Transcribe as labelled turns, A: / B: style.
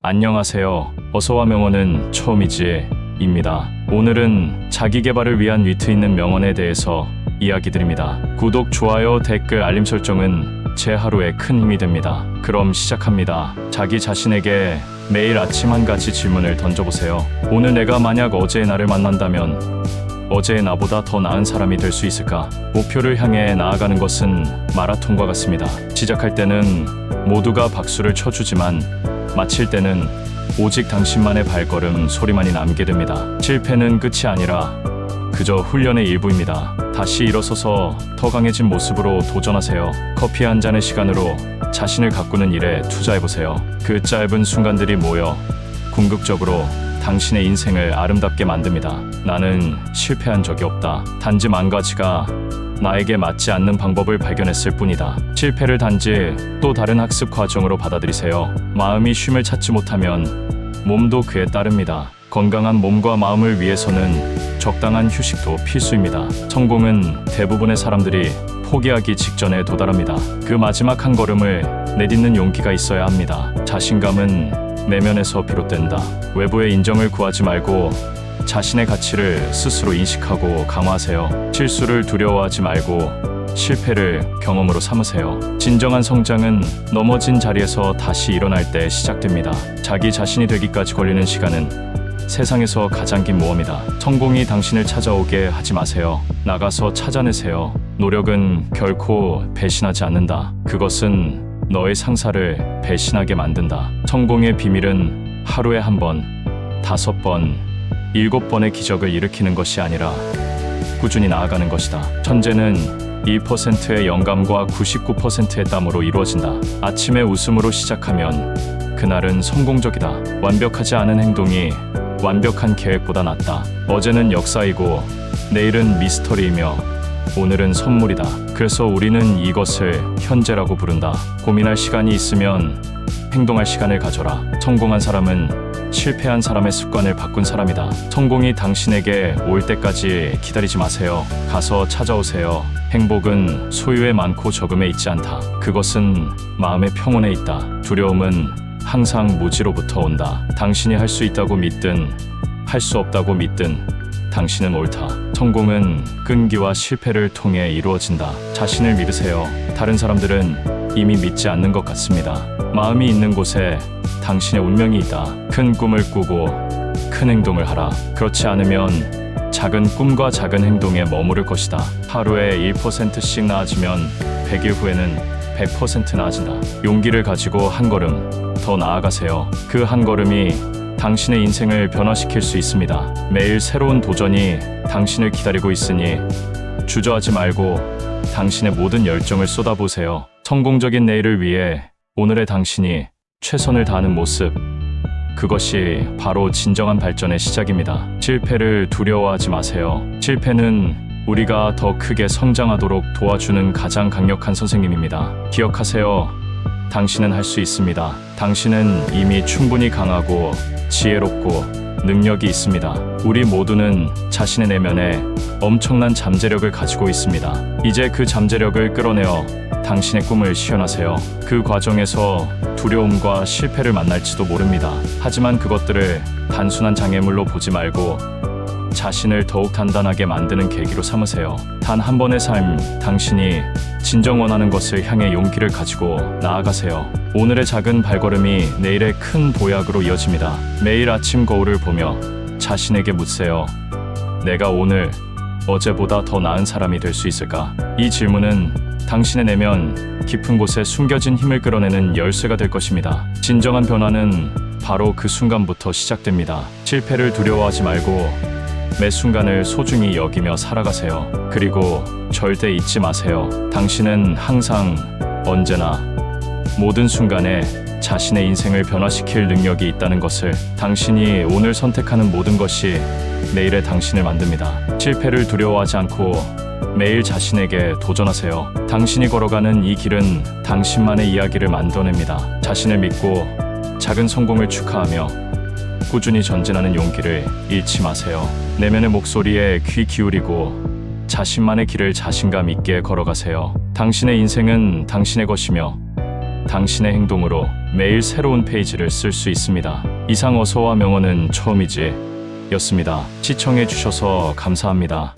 A: 안녕하세요. 어서와 명언은 처음이지 입니다. 오늘은 자기 개발을 위한 위트 있는 명언에 대해서 이야기 드립니다. 구독, 좋아요, 댓글, 알림 설정은 제 하루에 큰 힘이 됩니다. 그럼 시작합니다. 자기 자신에게 매일 아침 한 가지 질문을 던져보세요. 오늘 내가 만약 어제의 나를 만난다면 어제의 나보다 더 나은 사람이 될 수 있을까? 목표를 향해 나아가는 것은 마라톤과 같습니다. 시작할 때는 모두가 박수를 쳐주지만 마칠 때는 오직 당신만의 발걸음 소리만이 남게 됩니다. 실패는 끝이 아니라 그저 훈련의 일부입니다. 다시 일어서서 더 강해진 모습으로 도전하세요. 커피 한 잔의 시간으로 자신을 가꾸는 일에 투자해보세요. 그 짧은 순간들이 모여 궁극적으로 당신의 인생을 아름답게 만듭니다. 나는 실패한 적이 없다. 단지 망가지가 나에게 맞지 않는 방법을 발견했을 뿐이다. 실패를 단지 또 다른 학습 과정으로 받아들이세요. 마음이 쉼을 찾지 못하면 몸도 그에 따릅니다. 건강한 몸과 마음을 위해서는 적당한 휴식도 필수입니다. 성공은 대부분의 사람들이 포기하기 직전에 도달합니다. 그 마지막 한 걸음을 내딛는 용기가 있어야 합니다. 자신감은 내면에서 비롯된다. 외부의 인정을 구하지 말고 자신의 가치를 스스로 인식하고 강화하세요. 실수를 두려워하지 말고 실패를 경험으로 삼으세요. 진정한 성장은 넘어진 자리에서 다시 일어날 때 시작됩니다. 자기 자신이 되기까지 걸리는 시간은 세상에서 가장 긴 모험이다. 성공이 당신을 찾아오게 하지 마세요. 나가서 찾아내세요. 노력은 결코 배신하지 않는다. 그것은 너의 상사를 배신하게 만든다. 성공의 비밀은 하루에 한 번, 다섯 번, 일곱 번의 기적을 일으키는 것이 아니라 꾸준히 나아가는 것이다. 천재는 1%의 영감과 99%의 땀으로 이루어진다. 아침에 웃음으로 시작하면 그날은 성공적이다. 완벽하지 않은 행동이 완벽한 계획보다 낫다. 어제는 역사이고 내일은 미스터리이며 오늘은 선물이다. 그래서 우리는 이것을 현재라고 부른다. 고민할 시간이 있으면 행동할 시간을 가져라. 성공한 사람은 실패한 사람의 습관을 바꾼 사람이다. 성공이 당신에게 올 때까지 기다리지 마세요. 가서 찾아오세요. 행복은 소유에 많고 적음에 있지 않다. 그것은 마음의 평온에 있다. 두려움은 항상 무지로부터 온다. 당신이 할 수 있다고 믿든 할 수 없다고 믿든 당신은 옳다. 성공은 끈기와 실패를 통해 이루어진다. 자신을 믿으세요. 다른 사람들은 이미 믿지 않는 것 같습니다. 마음이 있는 곳에 당신의 운명이 있다. 큰 꿈을 꾸고 큰 행동을 하라. 그렇지 않으면 작은 꿈과 작은 행동에 머무를 것이다. 하루에 1%씩 나아지면 100일 후에는 100% 나아진다. 용기를 가지고 한 걸음 더 나아가세요. 그 한 걸음이 당신의 인생을 변화시킬 수 있습니다. 매일 새로운 도전이 당신을 기다리고 있으니 주저하지 말고 당신의 모든 열정을 쏟아보세요. 성공적인 내일을 위해 오늘의 당신이 최선을 다하는 모습. 그것이 바로 진정한 발전의 시작입니다. 실패를 두려워하지 마세요. 실패는 우리가 더 크게 성장하도록 도와주는 가장 강력한 선생님입니다. 기억하세요. 당신은 할 수 있습니다. 당신은 이미 충분히 강하고 지혜롭고 능력이 있습니다. 우리 모두는 자신의 내면에 엄청난 잠재력을 가지고 있습니다. 이제 그 잠재력을 끌어내어 당신의 꿈을 실현하세요. 그 과정에서 두려움과 실패를 만날지도 모릅니다. 하지만 그것들을 단순한 장애물로 보지 말고 자신을 더욱 단단하게 만드는 계기로 삼으세요. 단 한 번의 삶, 당신이 진정 원하는 것을 향해 용기를 가지고 나아가세요. 오늘의 작은 발걸음이 내일의 큰 도약으로 이어집니다. 매일 아침 거울을 보며 자신에게 묻세요. 내가 오늘 어제보다 더 나은 사람이 될 수 있을까? 이 질문은 당신의 내면 깊은 곳에 숨겨진 힘을 끌어내는 열쇠가 될 것입니다. 진정한 변화는 바로 그 순간부터 시작됩니다. 실패를 두려워하지 말고 매 순간을 소중히 여기며 살아가세요. 그리고 절대 잊지 마세요. 당신은 항상 언제나 모든 순간에 자신의 인생을 변화시킬 능력이 있다는 것을 당신이 오늘 선택하는 모든 것이 내일의 당신을 만듭니다. 실패를 두려워하지 않고 매일 자신에게 도전하세요. 당신이 걸어가는 이 길은 당신만의 이야기를 만들어냅니다. 자신을 믿고 작은 성공을 축하하며 꾸준히 전진하는 용기를 잃지 마세요. 내면의 목소리에 귀 기울이고 자신만의 길을 자신감 있게 걸어가세요. 당신의 인생은 당신의 것이며 당신의 행동으로 매일 새로운 페이지를 쓸 수 있습니다. 이상 어서와 명언은 처음이지 였습니다. 시청해주셔서 감사합니다.